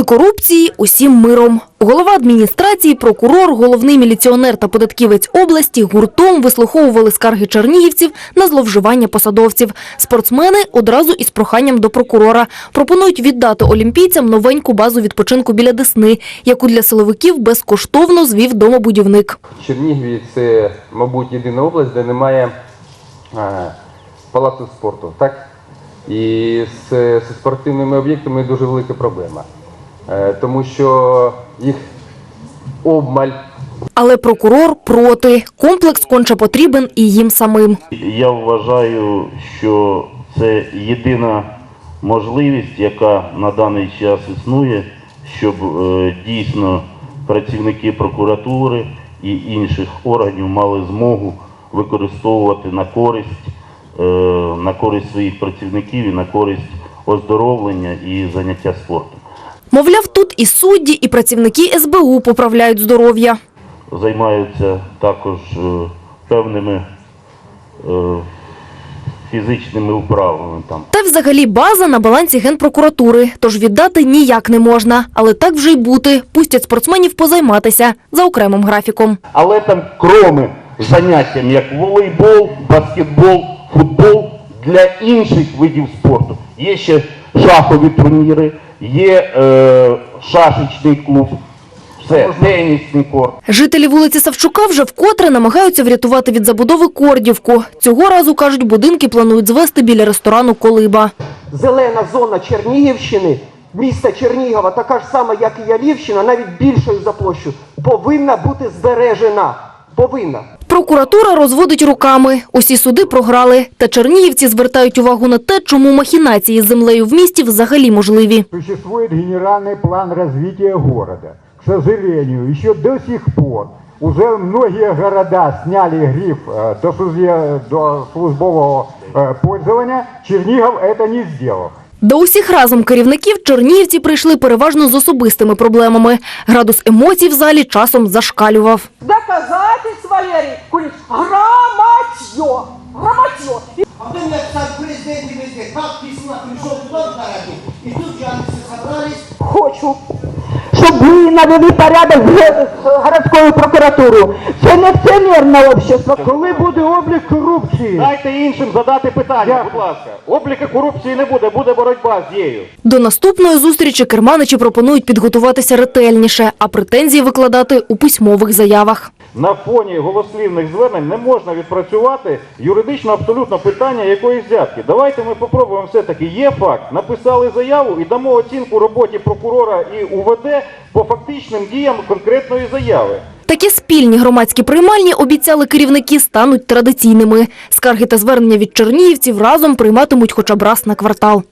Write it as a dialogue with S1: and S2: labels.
S1: Проти корупції усім миром. Голова адміністрації, прокурор, головний міліціонер та податківець області гуртом вислуховували скарги чернігівців на зловживання посадовців. Спортсмени одразу із проханням до прокурора пропонують віддати олімпійцям новеньку базу відпочинку біля Десни, яку для силовиків безкоштовно звів домобудівник.
S2: В Чернігові це, мабуть, єдина область, де немає палацу спорту. Так? І з спортивними об'єктами дуже велика проблема. Е, тому що їх обмаль.
S1: Але прокурор проти. Комплекс конче потрібен і їм самим.
S3: Я вважаю, що це єдина можливість, яка на даний час існує, щоб е, дійсно працівники прокуратури і інших органів мали змогу використовувати на користь, е, на користь своїх працівників і на користь оздоровлення і заняття спортом.
S1: Мовляв, тут і судді, і працівники СБУ поправляють здоров'я.
S3: Займаються також е, певними е, фізичними вправами там.
S1: Та взагалі база на балансі Генпрокуратури, тож віддати ніяк не можна. Але так вже й бути. Пустять спортсменів позайматися за окремим графіком.
S3: Але там, кроме заняттям, як волейбол, баскетбол, футбол, для інших видів спорту є ще шахові турніри, є е, шашечний клуб, все, тенісний корт.
S1: Жителі вулиці Савчука вже вкотре намагаються врятувати від забудови Кордівку. Цього разу, кажуть, будинки планують звести біля ресторану «Колиба».
S4: зелена зона Чернігівщини, міста Чернігова, така ж сама, як і Ялівщина, навіть більшою за площу, повинна бути збережена. Повинна.
S1: Прокуратура розводить руками. Усі суди програли. Та чернігівці звертають увагу на те, чому махінації з землею в місті взагалі можливі.
S5: Существует генеральный план развития города. К сожалению, еще до сих пор уже многие города сняли гриф э, до, службе- до службового э, пользования. Чернигов это не сделал.
S1: До усіх разом керівників чернігівці прийшли переважно з особистими проблемами. Градус емоцій в залі часом зашкалював.
S4: Кулич, грамотье, грамотье.
S6: А потом я стал президентом везде. Как письма пришел туда в городе, и тут же они все собрались.
S4: Хочу, щоб ви навели порядок з городською прокуратурою. Це не акціонерне общество.
S5: Коли буде облік корупції?
S7: Дайте іншим задати питання, будь ласка. Обліка корупції не буде, буде боротьба з нею.
S1: До наступної зустрічі керманичі пропонують підготуватися ретельніше, а претензії викладати у письмових заявах.
S7: На фоні голослівних звернень не можна відпрацювати юридично абсолютно питання якоїсь взятки. Давайте ми попробуємо все-таки. Є факт, написали заяву і дамо оцінку роботі прокурора і УВД по фактичним діям конкретної заяви.
S1: Такі спільні громадські приймальні, обіцяли керівники, стануть традиційними. Скарги та звернення від чернігівців разом прийматимуть хоча б раз на квартал.